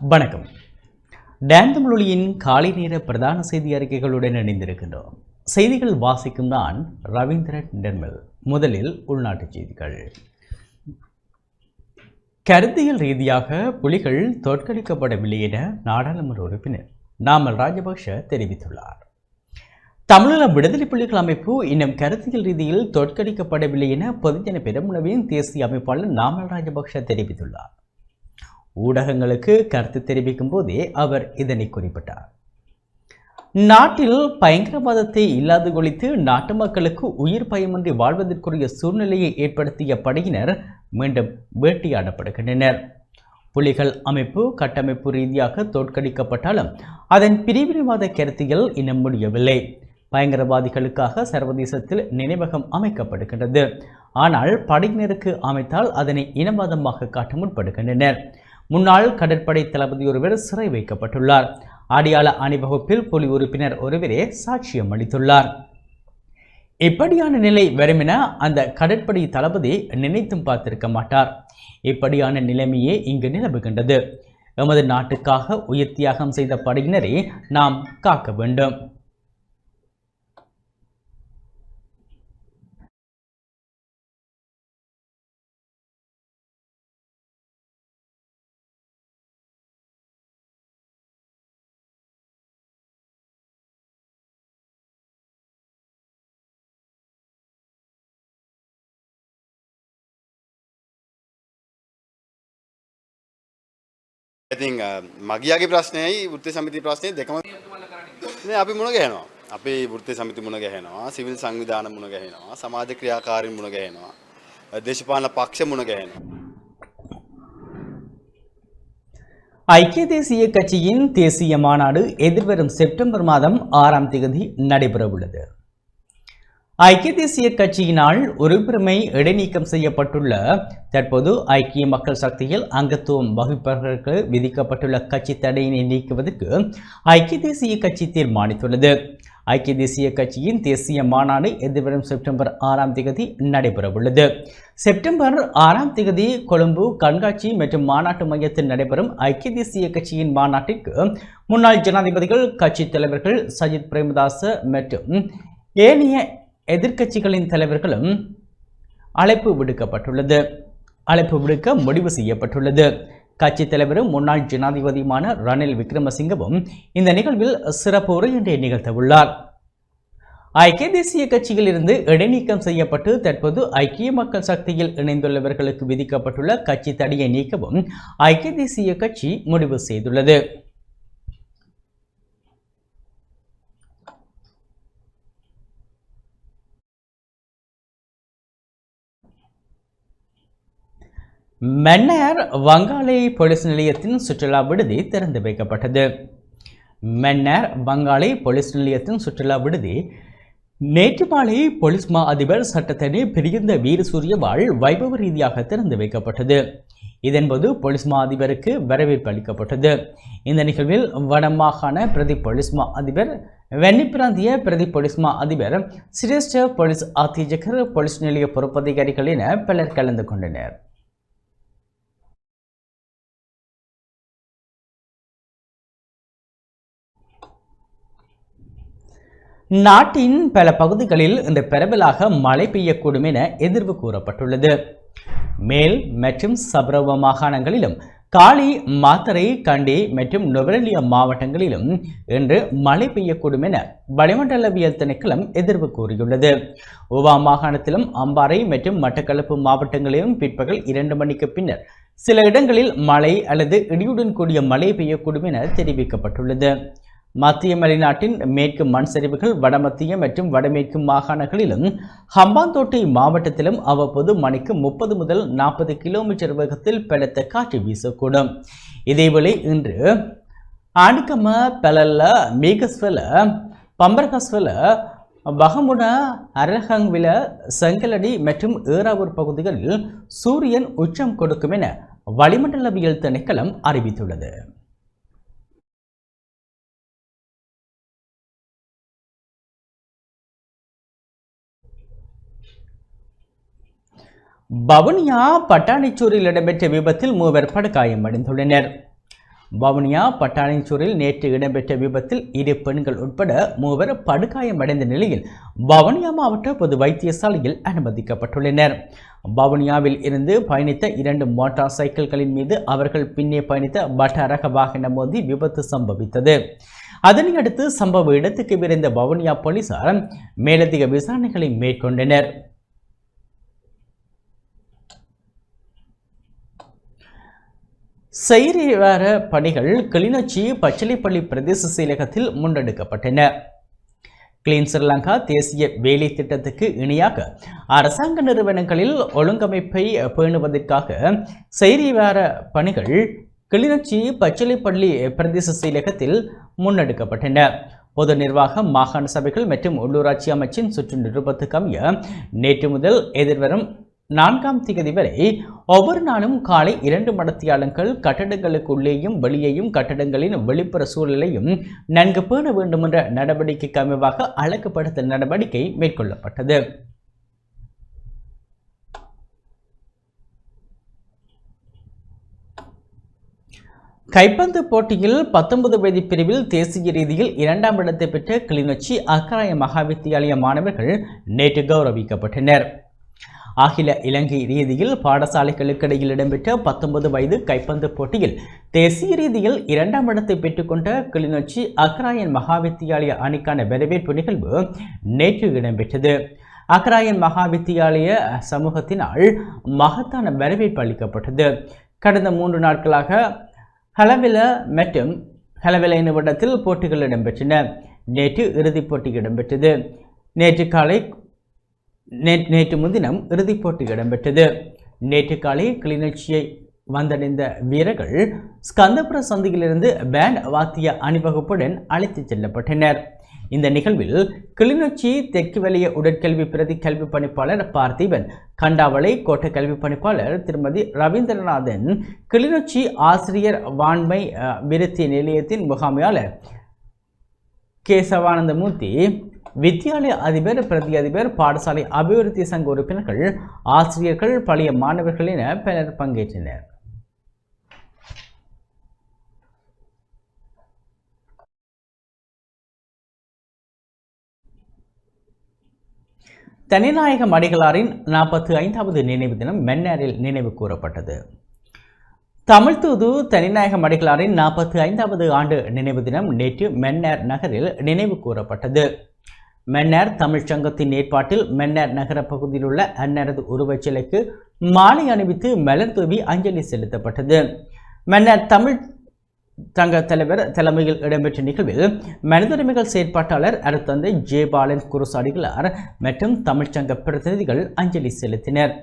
வணக்கம். டான் தமிழொலியின் காலை நேர பிரதான செய்தி அறிக்கைகளுடன் இணைந்திருக்கின்றோம். செய்திகள் வாசிக்கும் நான் ரவீந்திரன் டென்மல் முதலில் உள்நாட்டுச் செய்திகள். கருத்தியல் ரீதியாக புலிகள் தோற்கடிக்கப்படவில்லை என நாடாளுமன்ற உறுப்பினர் நாமல் ராஜபக்ஷ தெரிவித்துள்ளார். தமிழீழ விடுதலை புலிகள் அமைப்பு இன்னும் கருத்தியல் ரீதியில் தோற்கடிக்கப்படவில்லை என பொதுஜன பெருமுனவின் தேசிய அமைப்பாளர் நாமல் ராஜபக்ஷ தெரிவித்துள்ளார். ஊடகங்களுக்கு கருத்து தெரிவிக்கும் போதே அவர் இதனை குறிப்பிட்டார். நாட்டில் பயங்கரவாதத்தை இல்லாது ஒழித்து நாட்டு மக்களுக்கு உயிர் பயமின்றி வாழ்வதற்குரிய சூழ்நிலையை ஏற்படுத்திய படையினர் மீண்டும் வேட்டையாடப்படுகின்றனர். புலிகள் அமைப்பு கட்டமைப்பு ரீதியாக தோற்கடிக்கப்பட்டாலும் அதன் பிரிவினைவாத கருத்தியல் இன்னும் முடியவில்லை. பயங்கரவாதிகளுக்காக சர்வதேசத்தில் நினைவகம் அமைக்கப்படுகின்றது. ஆனால் படையினருக்கு அமைத்தால் அதனை இனவாதமாக காட்ட முற்படுகின்றனர். முன்னாள் கடற்படை தளபதி ஒருவர் சிறை வைக்கப்பட்டுள்ளார். அடியாள அணிவகுப்பில் புலி உறுப்பினர் ஒருவரே சாட்சியம் அளித்துள்ளார். இப்படியான நிலை வருமென அந்த கடற்படை தளபதி நினைத்தும் பார்த்திருக்க மாட்டார். இப்படியான நிலைமையே இங்கு நிலவுகின்றது. எமது நாட்டுக்காக உயிர் தியாகம் செய்த படையினரை நாம் காக்க வேண்டும். ඉතින් අ, මගියාගේ ප්‍රශ්නයයි වෘත්ති සමිති ප්‍රශ්නය දෙකම නේ අපි මුණ ගැහෙනවා. අපි වෘත්ති සමිති මුණ ගැහෙනවා, සිවිල් සංවිධාන මුණ ගැහෙනවා, සමාජ ක්‍රියාකාරීන් මුණ ගැහෙනවා, දේශපාලන පක්ෂ මුණ ගැහෙනවා. ஐக்கிய தேசிய கட்சியின் தேசிய மாநாடு எதிர்வரும் செப்டம்பர் மாதம் ஆறாம் தேதி நடைபெறவுள்ளது ஐக்கிய தேசிய கட்சியினால் உறுப்பினரை இடைநீக்கம் செய்யப்பட்டுள்ள தற்போது ஐக்கிய மக்கள் சக்தியில் அங்கத்துவம் வகிப்பவர்களுக்கு விதிக்கப்பட்டுள்ள கட்சி தடையினை நீக்குவதற்கு ஐக்கிய தேசிய கட்சி தீர்மானித்துள்ளது. ஐக்கிய தேசிய கட்சியின் தேசிய மாநாடு எதிர்வரும் செப்டம்பர் ஆறாம் தேதி நடைபெறவுள்ளது. செப்டம்பர் ஆறாம் தேதி கொழும்பு கண்காட்சி மற்றும் மாநாட்டு மையத்தில் நடைபெறும் ஐக்கிய தேசிய கட்சியின் மாநாட்டிற்கு முன்னாள் ஜனாதிபதிகள் கட்சித் தலைவர்கள் சஜித் பிரேமதாச மற்றும் ஏனைய எதிர்க்கட்சிகளின் தலைவர்களும் அழைப்பு விடுக்கப்பட்டுள்ளது. அழைப்பு விடுக்க முடிவு செய்யப்பட்டுள்ளது. கட்சித் தலைவரும் முன்னாள் ஜனாதிபதியுமான ரணில் விக்ரமசிங்கவும் இந்த நிகழ்வில் சிறப்பு உரையொன்றை நிகழ்த்தவுள்ளார். ஐக்கிய தேசிய கட்சியில் இருந்து இடைநீக்கம் செய்யப்பட்டு தற்போது ஐக்கிய மக்கள் சக்தியில் இணைந்துள்ளவர்களுக்கு விதிக்கப்பட்டுள்ள கட்சி தடையை நீக்கவும் ஐக்கிய தேசிய கட்சி முடிவு செய்துள்ளது. மன்னார் வங்காளை போலீஸ் நிலையத்தின் சுற்றுலா விடுதி திறந்து வைக்கப்பட்டது. மன்னார் வங்காளை போலீஸ் நிலையத்தின் சுற்றுலா விடுதி நேற்று மாலை போலீஸ் மா அதிபர் சட்டத்தனி பிரிந்த வீரசூரியவாள் வைபவ ரீதியாக திறந்து வைக்கப்பட்டது. இதன்போது போலீஸ் மா அதிபருக்கு வரவேற்பு அளிக்கப்பட்டது. இந்த நிகழ்வில் வடமாகாண பிரதி போலீஸ் மா அதிபர் வென்னி பிராந்திய பிரதி போலீஸ் மா அதிபர் சிரேஷ்ட போலீஸ் ஆத்தியஜகர் போலீஸ் நிலைய பொறுப்பதிகாரிகள் என பலர் கலந்து கொண்டனர். நாட்டின் பல பகுதிகளில் இந்த பரவலாக மழை பெய்யக்கூடும் என எதிர்வு கூறப்பட்டுள்ளது. மேல் மற்றும் சபரவ மாகாணங்களிலும் காலி மாத்தரை கண்டி மற்றும் நுவரெலியா மாவட்டங்களிலும் இன்று மழை பெய்யக்கூடும் என வளிமண்டலவியல் திணைக்களம் எதிர்வு கூறியுள்ளது. உவா மாகாணத்திலும் அம்பாறை மற்றும் மட்டக்களப்பு மாவட்டங்களிலும் பிற்பகல் இரண்டு மணிக்கு பின்னர் சில இடங்களில் மழை அல்லது இடியுடன் கூடிய மழை பெய்யக்கூடும் என தெரிவிக்கப்பட்டுள்ளது. மத்திய மலைநாட்டின் மேற்கு மண் சரிவுகள் வடமத்திய மற்றும் வடமேற்கு மாகாணங்களிலும் ஹம்பாந்தோட்டை மாவட்டத்திலும் அவ்வப்போது மணிக்கு முப்பது முதல் நாற்பது கிலோமீட்டர் வேகத்தில் பலத்த காற்று வீசக்கூடும். இதேவேளை இன்று ஆணிக்கம பெலல்ல மீகஸ்வல பம்பர்கஸ்வல பகமுட அரஹங்வில செங்கலடி மற்றும் ஏறாவூர் பகுதிகளில் சூரியன் உச்சம் கொடுக்கும் என வளிமண்டலவியல் திணைக்களம் அறிவித்துள்ளது. வவுனியா பட்டாணிச்சூரில் இடம்பெற்ற விபத்தில் மூவர் படுகாயமடைந்துள்ளனர் வவுனியா பட்டாணிச்சூரில் நேற்று இடம்பெற்ற விபத்தில் இரு பெண்கள் உட்பட மூவர் படுகாயமடைந்த நிலையில் வவுனியா மாவட்ட பொது வைத்தியசாலையில் அனுமதிக்கப்பட்டுள்ளனர். வவுனியாவில் இருந்து பயணித்த இரண்டு மோட்டார் சைக்கிள்களின் மீது அவர்கள் பின்னே பயணித்த பட்டாரக வாகனம் மோதி விபத்து சம்பவித்தது. அதனையடுத்து சம்பவ இடத்துக்கு விரைந்த வவுனியா போலீசார் மேலதிக விசாரணைகளை மேற்கொண்டனர். செய்திவார பணிகள் கிளிநொச்சி பச்சிலைப்பள்ளி பிரதேச செயலகத்தில் முன்னெடுக்கப்பட்டன. கிளீன் ஸ்ரீலங்கா தேசிய வேலை திட்டத்துக்கு இணையாக அரசாங்க நிறுவனங்களில் ஒழுங்கமைப்பை பேணுவதற்காக செய்திவார பணிகள் கிளிநொச்சி பச்சிலைப்பள்ளி பிரதேச செயலகத்தில் முன்னெடுக்கப்பட்டன. பொது நிர்வாகம் மாகாண சபைகள் மற்றும் உள்ளூராட்சி அமைச்சின் சுற்று நிருபத்துக்கு அமைய நேற்று முதல் எதிர்வரும் நான்காம் திகதி வரை ஒவ்வொரு நாளும் காலை இரண்டு மடத்தியாளங்கள் கட்டடங்களுக்குள்ளேயும் வெளியேயும் கட்டடங்களின் வெளிப்புற சூழலையும் நன்கு பேண வேண்டும் என்ற நடவடிக்கைக்கு அமைவாக அழகுபடுத்தல் நடவடிக்கை மேற்கொள்ளப்பட்டது. கைப்பந்து போட்டியில் பத்தொன்பது வயது பிரிவில் தேசிய ரீதியில் இரண்டாம் இடத்தை பெற்ற கிளிநொச்சி அக்கராய மகாவித்தியாலய மாணவர்கள் நேற்று கௌரவிக்கப்பட்டனர். அகில இலங்கை ரீதியில் பாடசாலைகளுக்கிடையில் இடம்பெற்ற பத்தொன்பது வயது கைப்பந்து போட்டியில் தேசிய ரீதியில் இரண்டாம் இடத்தை பெற்றுக்கொண்ட கிளிநொச்சி அக்ராயன் மகாவித்தியாலய அணிக்கான வரவேற்பு நிகழ்வு நேற்று இடம்பெற்றது. அக்ராயன் மகாவித்தியாலய சமூகத்தினால் மகத்தான வரவேற்பு அளிக்கப்பட்டது. கடந்த மூன்று நாட்களாக ஹலவில மற்றும் ஹலவில நிமிடத்தில் போட்டிகள் இடம்பெற்றன. நேற்று இறுதிப் போட்டி இடம்பெற்றது. நேற்று காலை நேற்று முன்தினம் இறுதிப் போட்டி இடம்பெற்றது. நேற்று காலை கிளிநொச்சியை வந்தடைந்த வீரர்கள் ஸ்கந்தபுர சந்தியிலிருந்து பேண்ட் வாத்திய அணிவகுப்புடன் அழைத்துச் செல்லப்பட்டனர். இந்த நிகழ்வில் கிளிநொச்சி தெற்கு வலிய உடற்கல்வி பிரதி கல்வி பணிப்பாளர் பார்த்திபன் கண்டாவளை கோட்ட கல்வி பணிப்பாளர் திருமதி ரவீந்திரநாதன் கிளிநொச்சி ஆசிரியர் வான்மை விருத்தி நிலையத்தின் முகாமையாளர் கேசவானந்தமூர்த்தி வித்தியாலய அதிபர் பிரதி அதிபர் பாடசாலை அபிவிருத்தி சங்க உறுப்பினர்கள் ஆசிரியர்கள் பழைய மாணவர்கள் என பலர் பங்கேற்றனர். தனிநாயக அடிகளாரின் நாற்பத்தி ஐந்தாவது நினைவு தினம் மென்னரில் நினைவு கூறப்பட்டது. தமிழ் தூது தனிநாயகம் அடிகளாரின் நாற்பத்தி ஐந்தாவது ஆண்டு நினைவு தினம் நேற்று மென்னர் நகரில் நினைவு கூறப்பட்டது. மென்னர் தமிழ்ச் சங்கத்தின் ஏற்பாட்டில் மென்னர் நகர பகுதியில் உள்ள அன்னரது உருவச் சிலைக்கு மாலை அணிவித்து மலர் தூவி அஞ்சலி செலுத்தப்பட்டது. மன்னர் தமிழ் சங்க தலைவர் தலைமையில் இடம்பெற்ற நிகழ்வில் மனிதரிமைகள் செயற்பாட்டாளர் அருத்தந்தை ஜெயபாலன் குருசாடிகளார் மற்றும் தமிழ்ச்சங்க பிரதிநிதிகள் அஞ்சலி செலுத்தினர்.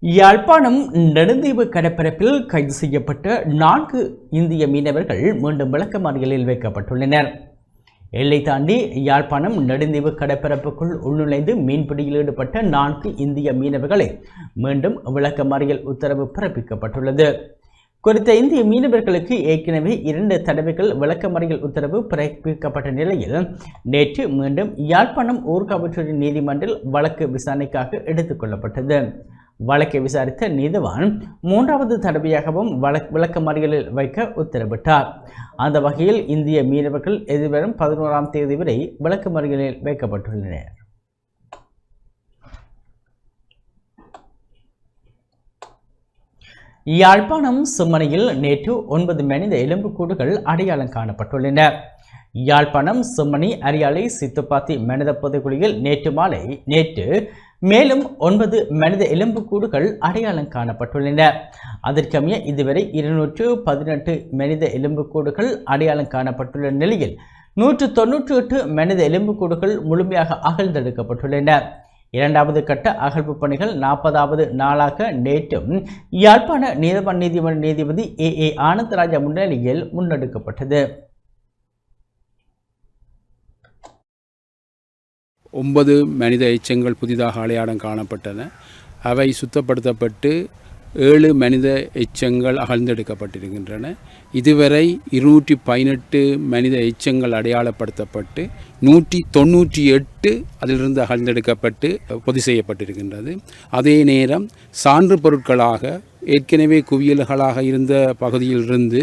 யாழ்ப்பாணம் நெடுந்தீவு கடற்பரப்பில் கைது செய்யப்பட்ட நான்கு இந்திய மீனவர்கள் மீண்டும் விளக்கமறியலில் வைக்கப்பட்டுள்ளனர். எல்லை தாண்டி யாழ்ப்பாணம் நெடுந்தீவு கடற்பரப்புக்குள் உள்நுழைந்து மீன்பிடியில் ஈடுபட்ட நான்கு இந்திய மீனவர்களை மீண்டும் விளக்கமறியல் உத்தரவு பிறப்பிக்கப்பட்டுள்ளது. குறித்த இந்திய மீனவர்களுக்கு ஏற்கனவே இரண்டு தடவைகள் விளக்கமறியல் உத்தரவு பிறப்பிக்கப்பட்ட நிலையில் நேற்று மீண்டும் யாழ்ப்பாணம் ஊர்காவற்றுறை நீதிமன்றில் வழக்கு விசாரணைக்காக எடுத்துக் கொள்ளப்பட்டது. வழக்கை விசாரித்த நீதிவான் மூன்றாவது தடவையாகவும் வழக் விளக்கமறியலில் வைக்க உத்தரவிட்டார். அந்த வகையில் இந்திய மீனவர்கள் எதிர்வரும் பதினோராம் தேதி வரை விளக்கமறியலில் வைக்கப்பட்டுள்ளனர். யாழ்ப்பாணம் சுமனையில் நேற்று ஒன்பது மனித எலும்புக்கூடுகள் அடையாளம் காணப்பட்டுள்ளன. யாழ்ப்பாணம் சுமணி அரியாலை சித்துப்பாத்தி மனித புதைக்குழியில் நேற்று மாலை நேற்று மேலும் ஒன்பது மனித எலும்புக்கூடுகள் அடையாளம் காணப்பட்டுள்ளன. அதற்கமைய இதுவரை இருநூற்று பதினெட்டு மனித எலும்புக்கூடுகள் அடையாளம் காணப்பட்டுள்ள நிலையில் நூற்று தொன்னூற்றி எட்டு மனித எலும்புக்கூடுகள் முழுமையாக அகழ்ந்தெடுக்கப்பட்டுள்ளன. இரண்டாவது கட்ட அகழ்வு பணிகள் நாற்பதாவது நாளாக நேற்றும் யாழ்ப்பாண நீதவான் நீதிமன்ற நீதிபதி ஏ ஏ ஆனந்தராஜா முன்னிலையில் முன்னெடுக்கப்பட்டது. ஒன்பது மனித எச்சங்கள் புதிதாக அடையாளம் காணப்பட்டன. அவை சுத்தப்படுத்தப்பட்டு ஏழு மனித எச்சங்கள் அகழ்ந்தெடுக்கப்பட்டிருக்கின்றன. இதுவரை இருநூற்றி பதினெட்டு மனித எச்சங்கள் அடையாளப்படுத்தப்பட்டு நூற்றி தொண்ணூற்றி எட்டு அதிலிருந்து அகழ்ந்தெடுக்கப்பட்டு பொதி செய்யப்பட்டிருக்கின்றது. அதே நேரம் சான்று பொருட்களாக ஏற்கனவே குவியல்களாக இருந்த பகுதியிலிருந்து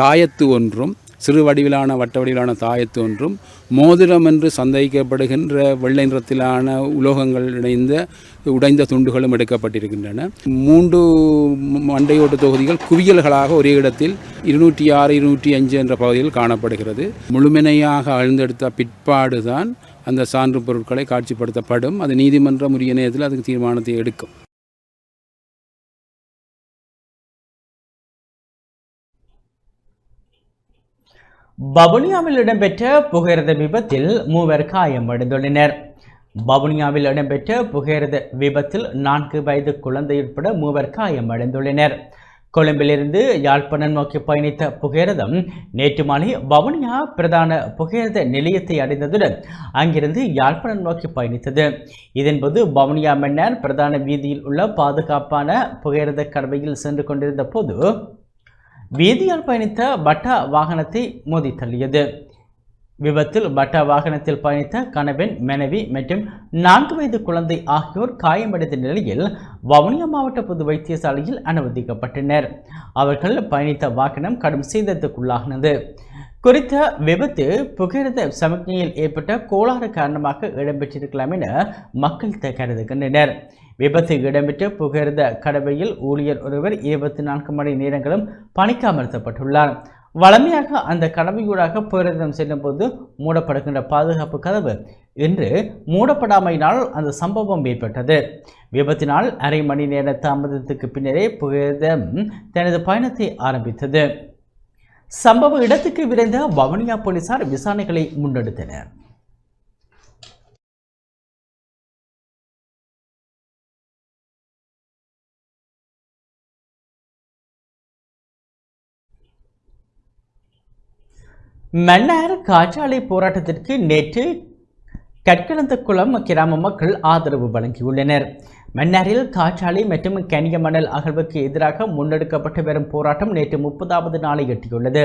தாயத்து ஒன்றும் சிறு வடிவிலான வட்ட வடிவிலான தாயத்து ஒன்றும் மோதிரம் என்று சந்தேகிக்கப்படுகின்ற வெள்ளை நிறத்திலான உலோகங்கள் இணைந்த உடைந்த துண்டுகளும் எடுக்கப்பட்டிருக்கின்றன. மூன்று மண்டையோட்டு தொகுதிகள் குவியல்களாக ஒரே இடத்தில் இருநூற்றி ஆறு இருநூற்றி அஞ்சு என்ற பகுதியில் காணப்படுகிறது. முழுமையாக அழுந்தெடுத்த பிற்பாடுதான் அந்த சான்று பொருட்களை காட்சிப்படுத்தப்படும். அது நீதிமன்றம் உரிய நேரத்தில் அதுக்கு தீர்மானத்தை எடுக்கும். வவுனியாவில் இடம்பெற்ற புகையிரத விபத்தில் மூவர் காயமடைந்துள்ளனர் வவுனியாவில் இடம்பெற்ற புகையிரத விபத்தில் நான்கு வயது குழந்தை உட்பட மூவர் காயமடைந்துள்ளனர் கொழும்பிலிருந்து யாழ்ப்பாணம் நோக்கி பயணித்த புகையிரதம் நேற்று மாலை வவுனியா பிரதான புகையிரத நிலையத்தை அடைந்ததுடன் அங்கிருந்து யாழ்ப்பாணம் நோக்கி பயணித்தது. இதன்போது வவுனியா மன்னர் பிரதான வீதியில் உள்ள பாதுகாப்பான புகையிரத கடவையில் சென்று கொண்டிருந்த போது வீதியால் பயணித்த பட்டா வாகனத்தை மோதி தள்ளியது. விபத்தில் பட்டா வாகனத்தில் பயணித்த கணவன் மனைவி மற்றும் நான்கு வயது குழந்தை ஆகியோர் காயமடைந்த நிலையில் வவுனியா மாவட்ட பொது வைத்தியசாலையில் அனுமதிக்கப்பட்டனர். அவர்கள் பயணித்த வாகனம் கடும் சேதத்துக்குள்ளாகினது. குறித்த விபத்து புகையிரத சமிக்ஞையில் ஏற்பட்ட கோளாறு காரணமாக இடம்பெற்றிருக்கலாம் என மக்கள் கருதுகின்றனர். விபத்து இடம்பெற்ற புகையிரத கடவையில் ஊழியர் ஒருவர் இருபத்தி நான்கு மணி நேரங்களும் பணிக்கு அமர்த்தப்பட்டுள்ளார் வழமையாக அந்த கடவையூடாக புகையிரதம் செல்லும்போது மூடப்படுகின்ற பாதுகாப்பு கதவு என்று மூடப்படாமையினால் அந்த சம்பவம் ஏற்பட்டது. விபத்தினால் அரை மணி நேர தாமதத்துக்கு பின்னரே புகையிரதம் தனது பயணத்தை ஆரம்பித்தது. சம்பவ இடத்துக்கு விரைந்த வவுனியா போலீசார் விசாரணைகளை முன்னெடுத்தனர். மன்னார் காற்றாலை போராட்டத்திற்கு நேற்று கற்களந்தக்குளம் கிராம மக்கள் ஆதரவு வழங்கியுள்ளனர். மன்னாரில் காற்றாலை மற்றும் கனிய மணல் அகழ்வுக்கு எதிராக முன்னெடுக்கப்பட்டு வரும் போராட்டம் நேற்று முப்பதாவது நாளை எட்டியுள்ளது.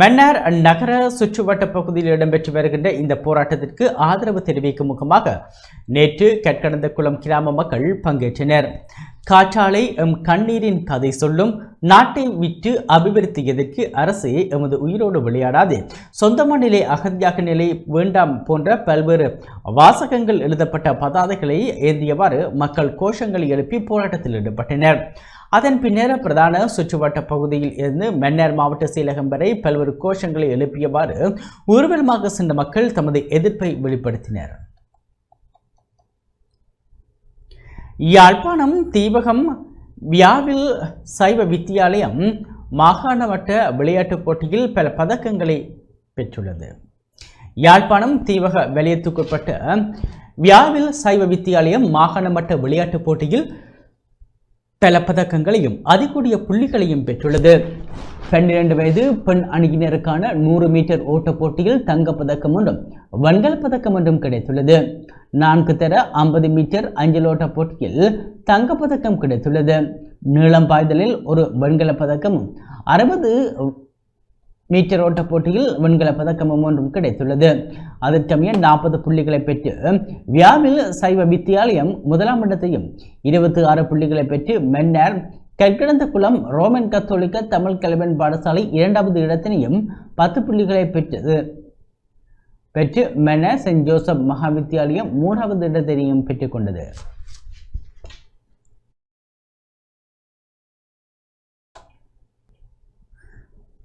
மன்னார் நகர சுற்றுவட்ட பகுதியில் இடம்பெற்று வருகின்ற இந்த போராட்டத்திற்கு ஆதரவு தெரிவிக்கும் முகமாக நேற்று கற்கடந்தகுளம் கிராம மக்கள் பங்கேற்றனர். காற்றாலை எம் கண்ணீரின் கதை சொல்லும் நாட்டை விட்டு அபிவிருத்தியதற்கு அரசு எமது உயிரோடு விளையாடாது. சொந்த மண்ணிலே அகதியாக நிலை வேண்டாம் போன்ற பல்வேறு வாசகங்கள் எழுதப்பட்ட பதாதைகளை ஏந்தியவாறு மக்கள் கோஷங்களை எழுப்பி போராட்டத்தில் ஈடுபட்டனர். அதன் பின்னர் பிரதான சுற்றுவட்ட பகுதியில் இருந்து மென்னர் மாவட்ட செயலகம் வரை பல்வேறு கோஷங்களை எழுப்பியவாறு ஊர்வலமாக சென்ற மக்கள் தமது எதிர்ப்பை வெளிப்படுத்தினர். யாழ்ப்பாணம் தீபகம் வியாவில் சைவ வித்தியாலயம் மாகாண மட்ட விளையாட்டுப் போட்டியில் பல பதக்கங்களை பெற்றுள்ளது. யாழ்ப்பாணம் தீவக வலயத்துக்குட்பட்ட வியாவில் சைவ வித்தியாலயம் மாகாண மட்ட விளையாட்டுப் போட்டியில் பல பதக்கங்களையும் அதிகூடிய புள்ளிகளையும் பெற்றுள்ளது. பன்னிரண்டு வயது பெண் அணியினருக்கான நூறு மீட்டர் ஓட்டப் போட்டியில் தங்கப் பதக்கம் ஒன்றும் வண்கல பதக்கம் ஒன்றும் கிடைத்துள்ளது. நான்கு தர ஐம்பது மீட்டர் அஞ்சலோட்ட போட்டியில் தங்கப் பதக்கம் கிடைத்துள்ளது. நீளம் பாய்தலில் ஒரு வெண்கலப் பதக்கமும் அறுபது மீட்டர் ஓட்ட போட்டியில் வெண்கல பதக்கமும் ஒன்றும் கிடைத்துள்ளது. அதற்கமைய நாற்பது புள்ளிகளை பெற்று வியாவில் சைவ வித்தியாலயம் முதலாம் இடத்தையும் இருபத்தி ஆறு புள்ளிகளை பெற்று மன்னர் கற்கிடந்த குளம் ரோமன் கத்தோலிக்க தமிழ் கல்வன் பாடசாலை இரண்டாவது இடத்தினையும் பத்து புள்ளிகளை பெற்றது. பெற்று மென சென்ட் ஜோசப் மகா வித்தியாலயம் மூன்றாவது இடத்தினையும் பெற்றுக்கொண்டது